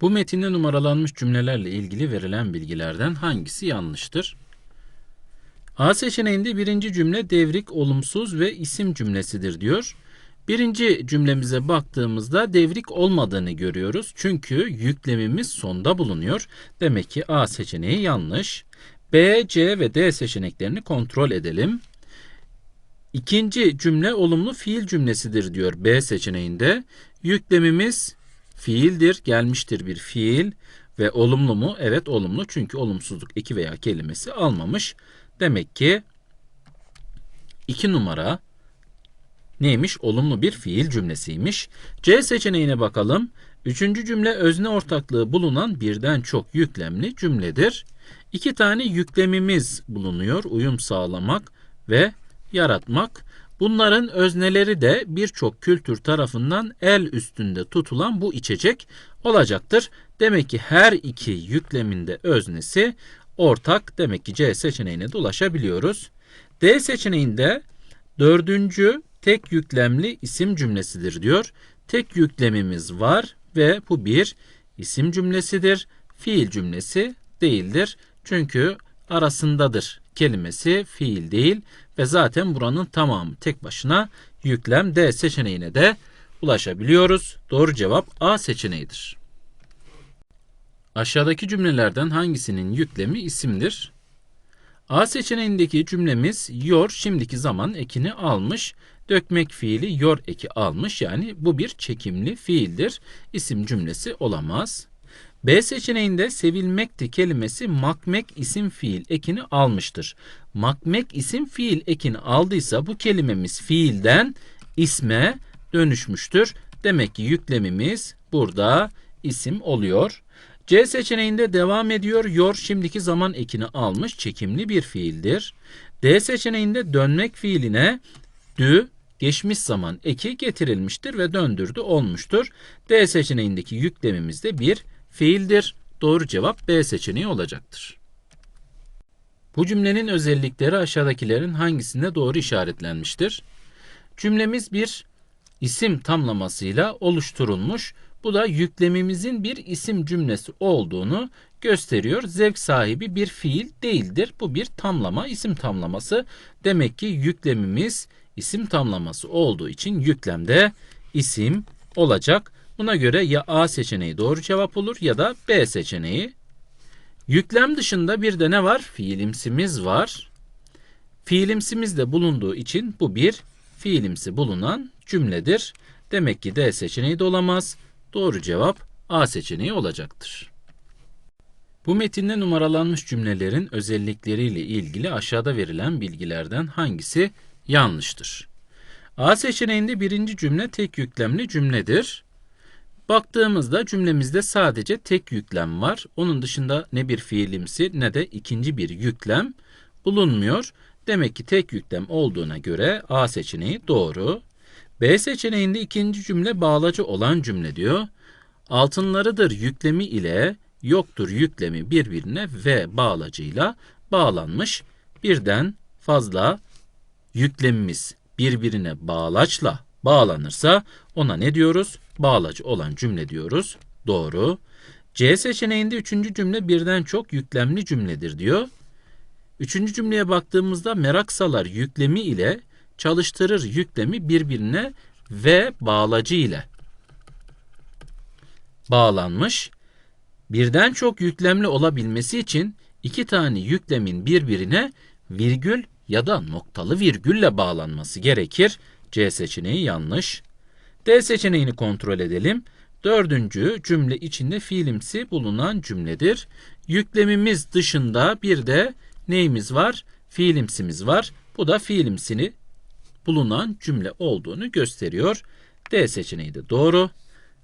Bu metinde numaralanmış cümlelerle ilgili verilen bilgilerden hangisi yanlıştır? A seçeneğinde birinci cümle devrik, olumsuz ve isim cümlesidir diyor. Birinci cümlemize baktığımızda devrik olmadığını görüyoruz. Çünkü yüklemimiz sonda bulunuyor. Demek ki A seçeneği yanlış. B, C ve D seçeneklerini kontrol edelim. İkinci cümle olumlu fiil cümlesidir diyor B seçeneğinde. Yüklemimiz fiildir, gelmiştir bir fiil ve olumlu mu? Evet olumlu çünkü olumsuzluk eki veya kelimesi almamış. Demek ki 2 numara neymiş? Olumlu bir fiil cümlesiymiş. C seçeneğine bakalım. Üçüncü cümle özne ortaklığı bulunan birden çok yüklemli cümledir. İki tane yüklemimiz bulunuyor. Uyum sağlamak ve yaratmak. Bunların özneleri de birçok kültür tarafından el üstünde tutulan bu içecek olacaktır. Demek ki her iki yükleminde öznesi ortak. Demek ki C seçeneğine de ulaşabiliyoruz. D seçeneğinde dördüncü tek yüklemli isim cümlesidir diyor. Tek yüklemimiz var ve bu bir isim cümlesidir. Fiil cümlesi değildir. Çünkü arasındadır kelimesi fiil değil ve zaten buranın tamamı tek başına yüklem D seçeneğine de ulaşabiliyoruz. Doğru cevap A seçeneğidir. Aşağıdaki cümlelerden hangisinin yüklemi isimdir? A seçeneğindeki cümlemiz yor şimdiki zaman ekini almış. Dökmek fiili yor eki almış yani bu bir çekimli fiildir. İsim cümlesi olamaz. B seçeneğinde sevilmekti kelimesi makmek isim fiil ekini almıştır. Makmek isim fiil ekini aldıysa bu kelimemiz fiilden isme dönüşmüştür. Demek ki yüklemimiz burada isim oluyor. C seçeneğinde devam ediyor. Yor şimdiki zaman ekini almış çekimli bir fiildir. D seçeneğinde dönmek fiiline dü geçmiş zaman eki getirilmiştir ve döndürdü olmuştur. D seçeneğindeki yüklemimiz de bir fiildir. Doğru cevap B seçeneği olacaktır. Bu cümlenin özellikleri aşağıdakilerin hangisinde doğru işaretlenmiştir? Cümlemiz bir isim tamlamasıyla oluşturulmuş. Bu da yüklemimizin bir isim cümlesi olduğunu gösteriyor. Zevk sahibi bir fiil değildir. Bu bir tamlama, isim tamlaması. Demek ki yüklemimiz isim tamlaması olduğu için yüklemde isim olacak. Buna göre ya A seçeneği doğru cevap olur ya da B seçeneği. Yüklem dışında bir de ne var? Fiilimsimiz var. Fiilimsimiz de bulunduğu için bu bir fiilimsi bulunan cümledir. Demek ki D seçeneği de olamaz. Doğru cevap A seçeneği olacaktır. Bu metinde numaralanmış cümlelerin özellikleriyle ilgili aşağıda verilen bilgilerden hangisi yanlıştır? A seçeneğinde birinci cümle tek yüklemli cümledir. Baktığımızda cümlemizde sadece tek yüklem var. Onun dışında ne bir fiilimsi ne de ikinci bir yüklem bulunmuyor. Demek ki tek yüklem olduğuna göre A seçeneği doğru. B seçeneğinde ikinci cümle bağlacı olan cümle diyor. Altınlarıdır yüklemi ile yoktur yüklemi birbirine ve bağlacıyla bağlanmış. Birden fazla yüklemimiz birbirine bağlaçla bağlanırsa ona ne diyoruz? Bağlacı olan cümle diyoruz. Doğru. C seçeneğinde üçüncü cümle birden çok yüklemli cümledir diyor. Üçüncü cümleye baktığımızda merak salar yüklemi ile çalıştırır yüklemi birbirine ve bağlacı ile bağlanmış. Birden çok yüklemli olabilmesi için iki tane yüklemin birbirine virgül ya da noktalı virgülle bağlanması gerekir. C seçeneği yanlış. D seçeneğini kontrol edelim. Dördüncü cümle içinde fiilimsi bulunan cümledir. Yüklemimiz dışında bir de neyimiz var? Fiilimsimiz var. Bu da fiilimsini bulunan cümle olduğunu gösteriyor. D seçeneği de doğru.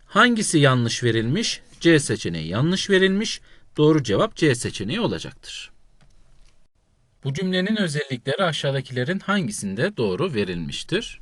Hangisi yanlış verilmiş? C seçeneği yanlış verilmiş. Doğru cevap C seçeneği olacaktır. Bu cümlenin özellikleri aşağıdakilerin hangisinde doğru verilmiştir?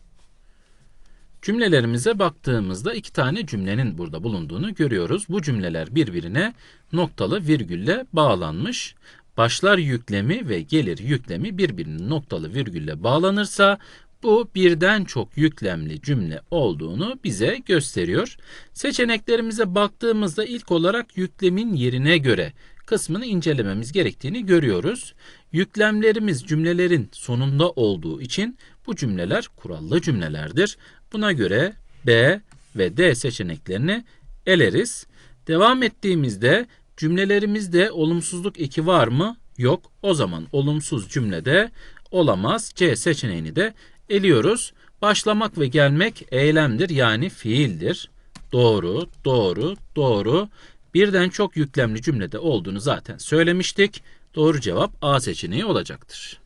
Cümlelerimize baktığımızda iki tane cümlenin burada bulunduğunu görüyoruz. Bu cümleler birbirine noktalı virgülle bağlanmış. Başlar yüklemi ve gelir yüklemi birbirinin noktalı virgülle bağlanırsa Bu birden çok yüklemli cümle olduğunu bize gösteriyor. Seçeneklerimize baktığımızda ilk olarak yüklemin yerine göre kısmını incelememiz gerektiğini görüyoruz. Yüklemlerimiz cümlelerin sonunda olduğu için bu cümleler kurallı cümlelerdir. Buna göre B ve D seçeneklerini eleriz. Devam ettiğimizde cümlelerimizde olumsuzluk eki var mı? Yok. O zaman olumsuz cümlede olamaz. C seçeneğini de eliyoruz. Başlamak ve gelmek eylemdir yani fiildir. Doğru, doğru, doğru. Birden çok yüklemli cümlede olduğunu zaten söylemiştik. Doğru cevap A seçeneği olacaktır.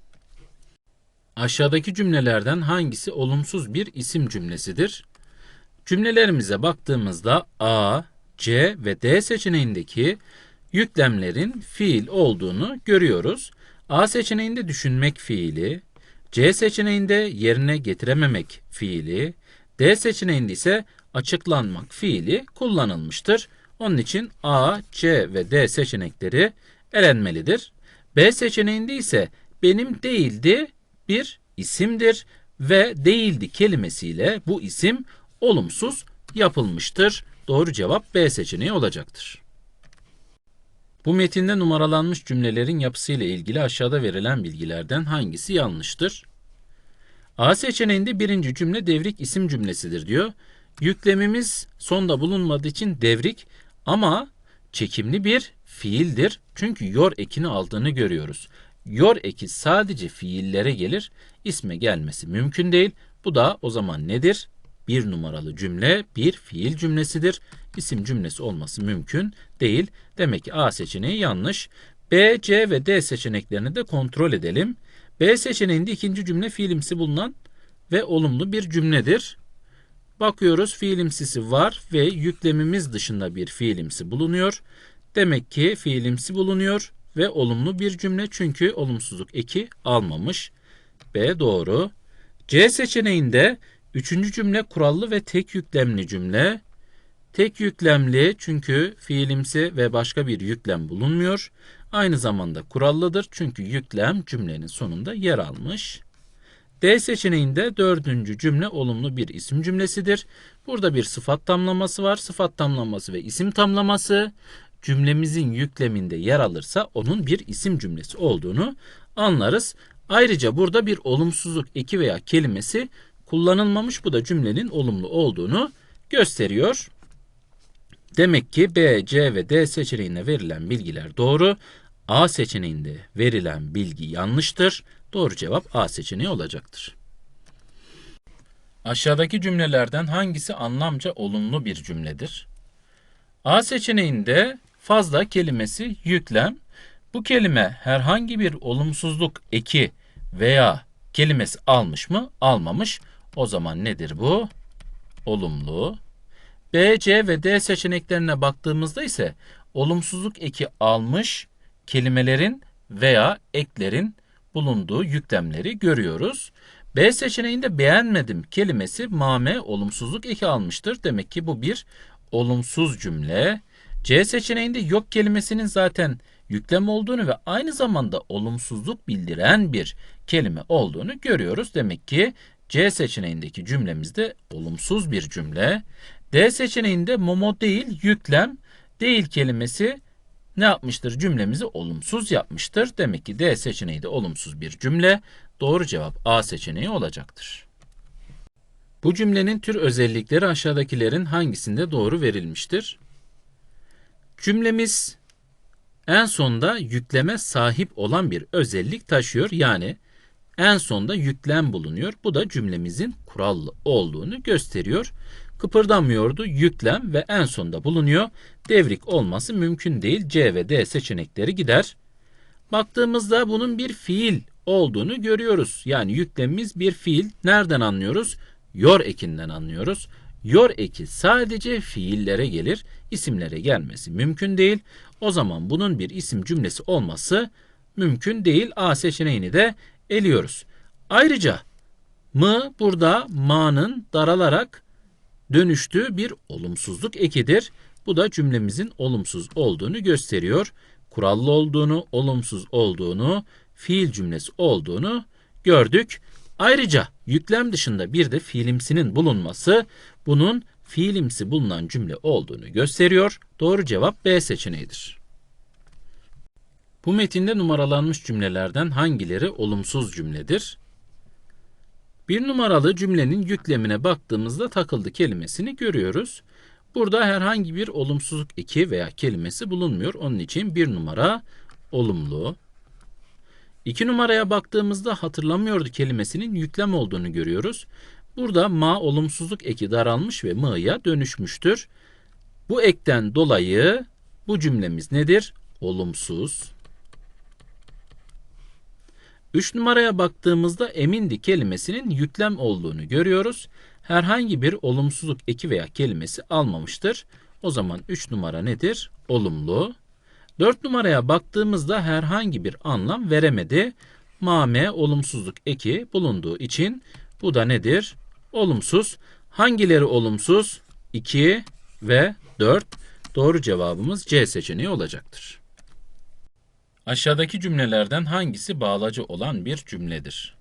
Aşağıdaki cümlelerden hangisi olumsuz bir isim cümlesidir? Cümlelerimize baktığımızda A, C ve D seçeneğindeki yüklemlerin fiil olduğunu görüyoruz. A seçeneğinde düşünmek fiili, C seçeneğinde yerine getirememek fiili, D seçeneğinde ise açıklanmak fiili kullanılmıştır. Onun için A, C ve D seçenekleri elenmelidir. B seçeneğinde ise benim değildi bir isimdir ve değildi kelimesiyle bu isim olumsuz yapılmıştır. Doğru cevap B seçeneği olacaktır. Bu metinde numaralanmış cümlelerin yapısıyla ilgili aşağıda verilen bilgilerden hangisi yanlıştır? A seçeneğinde birinci cümle devrik isim cümlesidir diyor. Yüklemimiz sonda bulunmadığı için devrik ama çekimli bir fiildir. Çünkü yor ekini aldığını görüyoruz. Yor eki sadece fiillere gelir, isme gelmesi mümkün değil. Bu da o zaman nedir? Bir numaralı cümle bir fiil cümlesidir. İsim cümlesi olması mümkün değil. Demek ki A seçeneği yanlış. B, C ve D seçeneklerini de kontrol edelim. B seçeneğinde ikinci cümle fiilimsi bulunan ve olumlu bir cümledir. Bakıyoruz fiilimsisi var ve yüklemimiz dışında bir fiilimsi bulunuyor. Demek ki fiilimsi bulunuyor ve olumlu bir cümle çünkü olumsuzluk eki almamış. B doğru. C seçeneğinde üçüncü cümle kurallı ve tek yüklemli cümle. Tek yüklemli çünkü fiilimsi ve başka bir yüklem bulunmuyor. Aynı zamanda kurallıdır çünkü yüklem cümlenin sonunda yer almış. D seçeneğinde dördüncü cümle olumlu bir isim cümlesidir. Burada bir sıfat tamlaması var. Sıfat tamlaması ve isim tamlaması cümlemizin yükleminde yer alırsa onun bir isim cümlesi olduğunu anlarız. Ayrıca burada bir olumsuzluk eki veya kelimesi kullanılmamış. Bu da cümlenin olumlu olduğunu gösteriyor. Demek ki B, C ve D seçeneğine verilen bilgiler doğru. A seçeneğinde verilen bilgi yanlıştır. Doğru cevap A seçeneği olacaktır. Aşağıdaki cümlelerden hangisi anlamca olumlu bir cümledir? A seçeneğinde fazla kelimesi yüklem. Bu kelime herhangi bir olumsuzluk eki veya kelimesi almış mı? Almamış. O zaman nedir bu? Olumlu. B, C ve D seçeneklerine baktığımızda ise olumsuzluk eki almış kelimelerin veya eklerin bulunduğu yüklemleri görüyoruz. B seçeneğinde beğenmedim kelimesi mame olumsuzluk eki almıştır. Demek ki bu bir olumsuz cümle. C seçeneğinde yok kelimesinin zaten yüklem olduğunu ve aynı zamanda olumsuzluk bildiren bir kelime olduğunu görüyoruz. Demek ki C seçeneğindeki cümlemizde olumsuz bir cümle. D seçeneğinde momo değil yüklem değil kelimesi ne yapmıştır? Cümlemizi olumsuz yapmıştır. Demek ki D seçeneği de olumsuz bir cümle. Doğru cevap A seçeneği olacaktır. Bu cümlenin tür özellikleri aşağıdakilerin hangisinde doğru verilmiştir? Cümlemiz en sonda yükleme sahip olan bir özellik taşıyor. Yani en sonda yüklem bulunuyor. Bu da cümlemizin kurallı olduğunu gösteriyor. Kıpırdamıyordu, yüklem ve en sonda bulunuyor. Devrik olması mümkün değil. C ve D seçenekleri gider. Baktığımızda bunun bir fiil olduğunu görüyoruz. Yani yüklemimiz bir fiil. Nereden anlıyoruz? Yor ekinden anlıyoruz. Yor eki sadece fiillere gelir, isimlere gelmesi mümkün değil. O zaman bunun bir isim cümlesi olması mümkün değil. A seçeneğini de eliyoruz. Ayrıca mı burada ma'nın daralarak dönüştüğü bir olumsuzluk ekidir. Bu da cümlemizin olumsuz olduğunu gösteriyor. Kurallı olduğunu, olumsuz olduğunu, fiil cümlesi olduğunu gördük. Ayrıca yüklem dışında bir de fiilimsinin bulunması bunun fiilimsi bulunan cümle olduğunu gösteriyor. Doğru cevap B seçeneğidir. Bu metinde numaralanmış cümlelerden hangileri olumsuz cümledir? Bir numaralı cümlenin yüklemine baktığımızda takıldı kelimesini görüyoruz. Burada herhangi bir olumsuzluk eki veya kelimesi bulunmuyor. Onun için bir numara olumlu. İki numaraya baktığımızda hatırlamıyordu kelimesinin yüklem olduğunu görüyoruz. Burada ma olumsuzluk eki daralmış ve mı'ya dönüşmüştür. Bu ekten dolayı bu cümlemiz nedir? Olumsuz. 3 numaraya baktığımızda emindi kelimesinin yüklem olduğunu görüyoruz. Herhangi bir olumsuzluk eki veya kelimesi almamıştır. O zaman 3 numara nedir? Olumlu. 4 numaraya baktığımızda herhangi bir anlam veremedi. Mame olumsuzluk eki bulunduğu için bu da nedir? Olumsuz. Hangileri olumsuz? 2 ve 4. Doğru cevabımız C seçeneği olacaktır. Aşağıdaki cümlelerden hangisi bağlacı olan bir cümledir?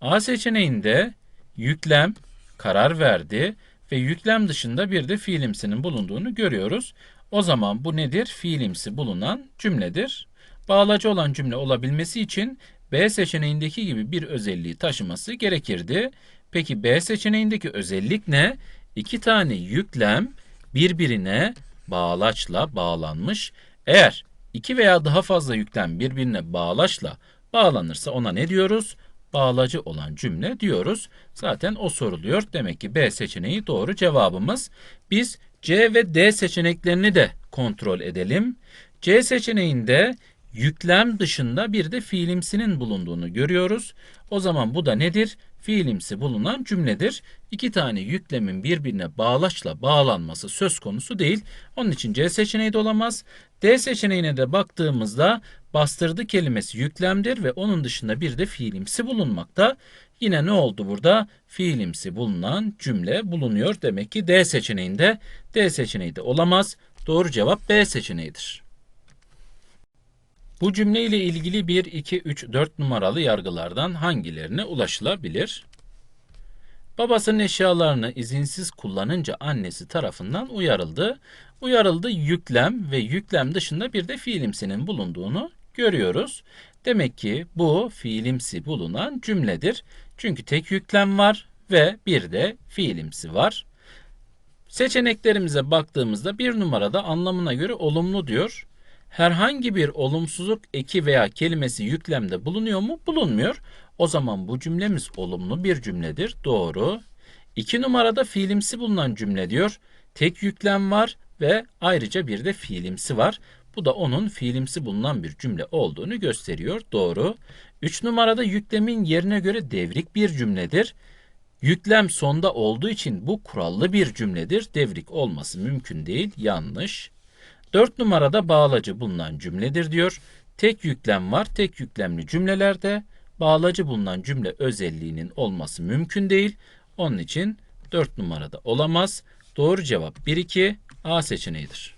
A seçeneğinde yüklem, karar verdi ve yüklem dışında bir de fiilimsinin bulunduğunu görüyoruz. O zaman bu nedir? Fiilimsi bulunan cümledir. Bağlacı olan cümle olabilmesi için B seçeneğindeki gibi bir özelliği taşıması gerekirdi. Peki B seçeneğindeki özellik ne? İki tane yüklem birbirine bağlaçla bağlanmış. Eğer iki veya daha fazla yüklem birbirine bağlaçla bağlanırsa ona ne diyoruz? Bağlacı olan cümle diyoruz. Zaten o soruluyor. Demek ki B seçeneği doğru cevabımız. Biz C ve D seçeneklerini de kontrol edelim. C seçeneğinde yüklem dışında bir de fiilimsinin bulunduğunu görüyoruz. O zaman bu da nedir? Fiilimsi bulunan cümledir. İki tane yüklemin birbirine bağlaçla bağlanması söz konusu değil. Onun için C seçeneği de olamaz. D seçeneğine de baktığımızda bastırdı kelimesi yüklemdir ve onun dışında bir de fiilimsi bulunmakta. Yine ne oldu burada? Fiilimsi bulunan cümle bulunuyor. Demek ki D seçeneğinde D seçeneği de olamaz. Doğru cevap B seçeneğidir. Bu cümle ile ilgili 1, 2, 3, 4 numaralı yargılardan hangilerine ulaşılabilir? Babasının eşyalarını izinsiz kullanınca annesi tarafından uyarıldı. Uyarıldı yüklem ve yüklem dışında bir de fiilimsinin bulunduğunu görüyoruz. Demek ki bu fiilimsi bulunan cümledir. Çünkü tek yüklem var ve bir de fiilimsi var. Seçeneklerimize baktığımızda bir numarada anlamına göre olumlu diyor. Herhangi bir olumsuzluk eki veya kelimesi yüklemde bulunuyor mu? Bulunmuyor. O zaman bu cümlemiz olumlu bir cümledir. Doğru. İki numarada fiilimsi bulunan cümle diyor. Tek yüklem var ve ayrıca bir de fiilimsi var. Bu da onun fiilimsi bulunan bir cümle olduğunu gösteriyor. Doğru. Üç numarada yüklemin yerine göre devrik bir cümledir. Yüklem sonda olduğu için bu kurallı bir cümledir. Devrik olması mümkün değil. Yanlış. 4 numarada bağlacı bulunan cümledir diyor. Tek yüklem var. Tek yüklemli cümlelerde bağlacı bulunan cümle özelliğinin olması mümkün değil. Onun için 4 numarada olamaz. Doğru cevap 1 2 A seçeneğidir.